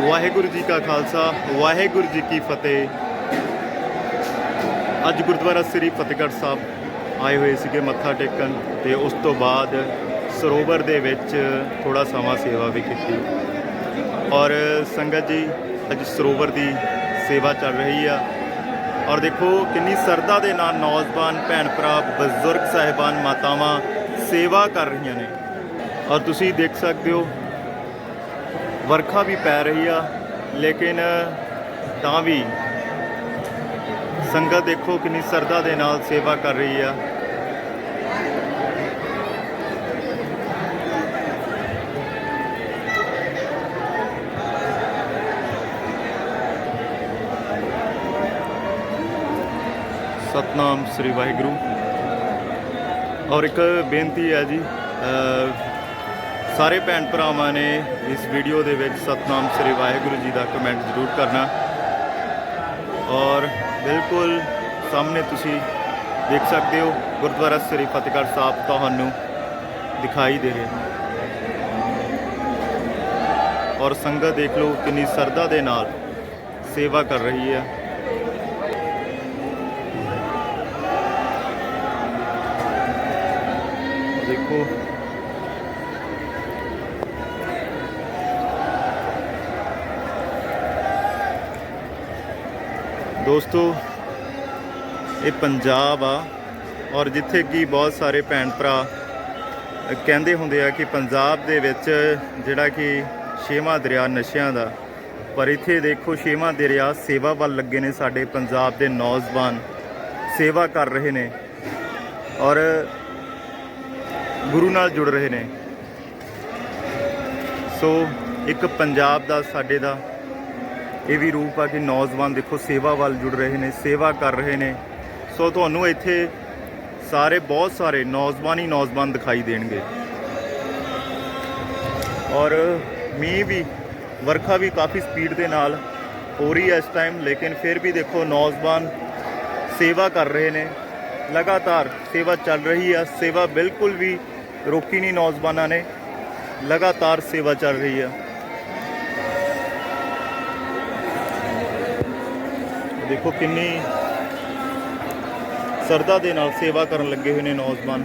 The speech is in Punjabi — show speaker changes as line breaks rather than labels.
ਵਾਹਿਗੁਰੂ ਜੀ ਕਾ ਖਾਲਸਾ, ਵਾਹਿਗੁਰੂ ਜੀ ਕੀ ਫਤਿਹ। ਅੱਜ ਗੁਰਦੁਆਰਾ ਸ੍ਰੀ ਫਤਿਹਗੜ੍ਹ ਸਾਹਿਬ ਆਏ ਹੋਏ ਸੀਗੇ ਮੱਥਾ ਟੇਕਣ ਤੇ ਉਸ ਤੋਂ ਬਾਅਦ ਸਰੋਵਰ ਦੇ ਵਿੱਚ ਥੋੜਾ ਸਮਾਂ ਸੇਵਾ ਵੀ ਕੀਤੀ। ਔਰ ਸੰਗਤ ਜੀ, ਅੱਜ ਸਰੋਵਰ ਦੀ ਸੇਵਾ ਚੱਲ ਰਹੀ ਆ। ਔਰ ਦੇਖੋ ਕਿੰਨੀ ਸਰਦਾ ਦੇ ਨਾਲ ਨੌਜਵਾਨ ਭੈਣ ਭਰਾ ਬਜ਼ੁਰਗ, ਸਾਹਿਬਾਨ, ਮਾਤਾਵਾਂ ਸੇਵਾ ਕਰ ਰਹੀਆਂ ਨੇ। ਔਰ ਤੁਸੀਂ ਦੇਖ ਸਕਦੇ ਹੋ ਵਰਖਾ ਵੀ ਪੈ ਰਹੀ ਆ, ਲੇਕਿਨ ਤਾਂ ਵੀ ਸੰਗਤ ਦੇਖੋ ਕਿੰਨੀ ਸਰਦਾ ਦੇ ਨਾਲ ਸੇਵਾ ਕਰ ਰਹੀ ਆ। ਸਤਨਾਮ ਸ੍ਰੀ ਵਾਹਿਗੁਰੂ। ਔਰ ਇੱਕ ਬੇਨਤੀ ਹੈ ਜੀ ਸਾਰੇ ਭੈਣ ਭਰਾਵਾਂ ਨੇ ਇਸ ਵੀਡੀਓ ਦੇ ਵਿੱਚ ਸਤਨਾਮ ਸ੍ਰੀ ਵਾਹਿਗੁਰੂ ਜੀ ਦਾ ਕਮੈਂਟ ਜ਼ਰੂਰ ਕਰਨਾ। ਔਰ ਬਿਲਕੁਲ ਸਾਹਮਣੇ ਤੁਸੀਂ ਦੇਖ ਸਕਦੇ ਹੋ, ਗੁਰਦੁਆਰਾ ਸ੍ਰੀ ਫਤਿਹਗੜ੍ਹ ਸਾਹਿਬ ਤੁਹਾਨੂੰ ਦਿਖਾਈ ਦੇ ਰਿਹਾ। ਔਰ ਸੰਗਤ ਦੇਖ ਲਓ ਕਿੰਨੀ ਸਰਦਾ ਦੇ ਨਾਲ ਸੇਵਾ ਕਰ ਰਹੀ ਹੈ। ਦੇਖੋ ਦੋਸਤੋ, ਇਹ ਪੰਜਾਬ ਆ ਔਰ ਜਿੱਥੇ ਕਿ ਬਹੁਤ ਸਾਰੇ ਭੈਣ ਭਰਾ ਕਹਿੰਦੇ ਹੁੰਦੇ ਆ ਕਿ ਪੰਜਾਬ ਦੇ ਵਿੱਚ ਜਿਹੜਾ ਕਿ ਛੇਵਾਂ ਦਰਿਆ ਨਸ਼ਿਆਂ ਦਾ, ਪਰ ਇੱਥੇ ਦੇਖੋ ਛੇਵਾਂ ਦਰਿਆ ਸੇਵਾ ਵੱਲ ਲੱਗੇ ਨੇ ਸਾਡੇ ਪੰਜਾਬ ਦੇ ਨੌਜਵਾਨ, ਸੇਵਾ ਕਰ ਰਹੇ ਨੇ ਔਰ ਗੁਰੂ ਨਾਲ ਜੁੜ ਰਹੇ ਨੇ। ਸੋ ਇੱਕ ਪੰਜਾਬ ਦਾ, ਸਾਡੇ ਦਾ ਇਹ ਵੀ ਰੂਪ ਆ ਕਿ ਨੌਜਵਾਨ ਦੇਖੋ ਸੇਵਾ ਵੱਲ ਜੁੜ ਰਹੇ ਨੇ, ਸੇਵਾ ਕਰ ਰਹੇ ਨੇ। ਸੋ ਤੁਹਾਨੂੰ ਇੱਥੇ ਸਾਰੇ ਬਹੁਤ ਸਾਰੇ ਨੌਜਵਾਨ ਹੀ ਨੌਜਵਾਨ ਦਿਖਾਈ ਦੇਣਗੇ। ਔਰ ਮੀਂਹ ਵੀ, ਵਰਖਾ ਵੀ ਕਾਫੀ ਸਪੀਡ ਦੇ ਨਾਲ ਹੋ ਰਹੀ ਹੈ ਇਸ ਟਾਈਮ ਲੇਕਿਨ ਫਿਰ ਵੀ ਦੇਖੋ ਨੌਜਵਾਨ ਸੇਵਾ ਕਰ ਰਹੇ ਨੇ। ਲਗਾਤਾਰ ਸੇਵਾ ਚੱਲ ਰਹੀ ਆ, ਸੇਵਾ ਬਿਲਕੁਲ ਵੀ ਰੋਕੀ ਨਹੀਂ ਨੌਜਵਾਨਾਂ ਨੇ। ਲਗਾਤਾਰ ਸੇਵਾ ਚੱਲ ਰਹੀ ਆ। ਦੇਖੋ ਕਿੰਨੀ ਸਰਦਾ ਦੇ ਨਾਲ ਸੇਵਾ ਕਰਨ ਲੱਗੇ ਹੋਏ ਨੇ ਨੌਜਵਾਨ।